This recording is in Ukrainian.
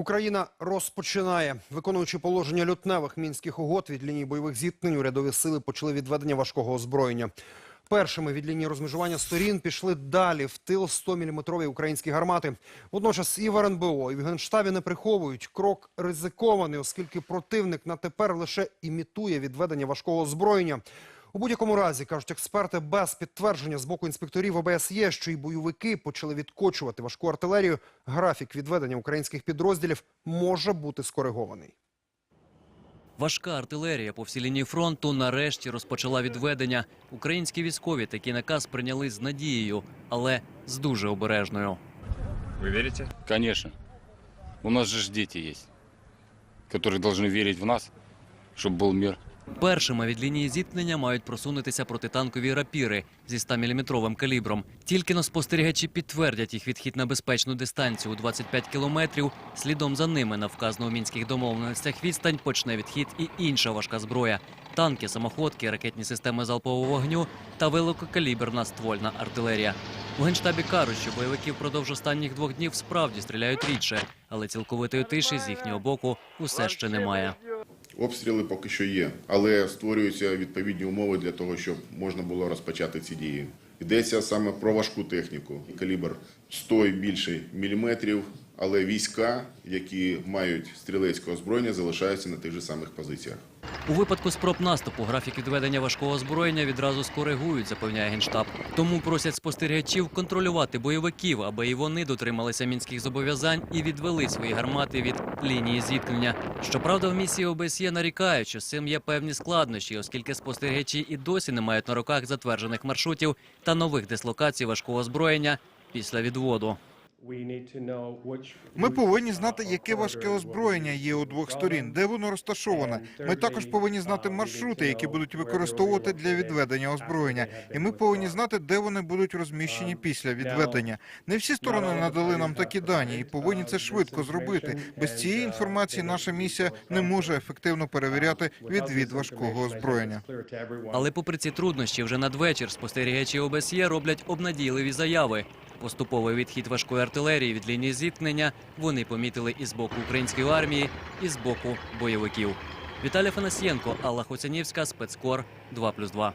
Україна розпочинає. Виконуючи положення лютневих мінських угод від лінії бойових зіткнень, урядові сили почали відведення важкого озброєння. Першими від лінії розмежування сторін пішли далі в тил 100-мм українські гармати. Водночас і в РНБО, і в Генштабі не приховують. Крок ризикований, оскільки противник на тепер лише імітує відведення важкого озброєння. У будь-якому разі, кажуть експерти, без підтвердження з боку інспекторів ОБСЄ, що і бойовики почали відкочувати важку артилерію, графік відведення українських підрозділів може бути скоригований. Важка артилерія по всій лінії фронту нарешті розпочала відведення. Українські військові такий наказ прийняли з надією, але з дуже обережною. Вы верите? Конечно. У нас же ж дети есть, которые должны верить в нас, чтобы был мир. Першими від лінії зіткнення мають просунутися протитанкові рапіри зі 100-мм калібром. Тільки но спостерігачі підтвердять їх відхід на безпечну дистанцію у 25 кілометрів. Слідом за ними на вказану у мінських домовленостях відстань почне відхід і інша важка зброя: танки, самоходки, ракетні системи залпового вогню та великокаліберна ствольна артилерія. У генштабі кажуть, що бойовики впродовж останніх двох днів справді стріляють рідше, але цілковитої тиші з їхнього боку усе ще немає. Обстріли поки що є, але створюються відповідні умови для того, щоб можна було розпочати ці дії. Йдеться саме про важку техніку. Калібр 100 і більше міліметрів, але війська, які мають стрілецьке озброєння, залишаються на тих же самих позиціях. У випадку спроб наступу графік відведення важкого озброєння відразу скоригують, запевняє генштаб. Тому просять спостерігачів контролювати бойовиків, аби і вони дотрималися мінських зобов'язань і відвели свої гармати від лінії зіткнення. Щоправда, в місії ОБСЄ нарікають, що з цим є певні складнощі, оскільки спостерігачі і досі не мають на руках затверджених маршрутів та нових дислокацій важкого озброєння після відводу. Ми повинні знати, яке важке озброєння є у двох сторін, де воно розташоване. Ми також повинні знати маршрути, які будуть використовувати для відведення озброєння, і ми повинні знати, де вони будуть розміщені після відведення. Не всі сторони надали нам такі дані, і повинні це швидко зробити. Без цієї інформації наша місія не може ефективно перевіряти відвід важкого озброєння. Але попри ці труднощі, вже надвечір спостерігачі ОБСЄ роблять обнадійливі заяви. Поступовий відхід важкої артилерії від лінії зіткнення вони помітили і з боку української армії, і з боку бойовиків. Віталій Фанасьєнко, Алла Хоцянівська, спецкор 2+,2.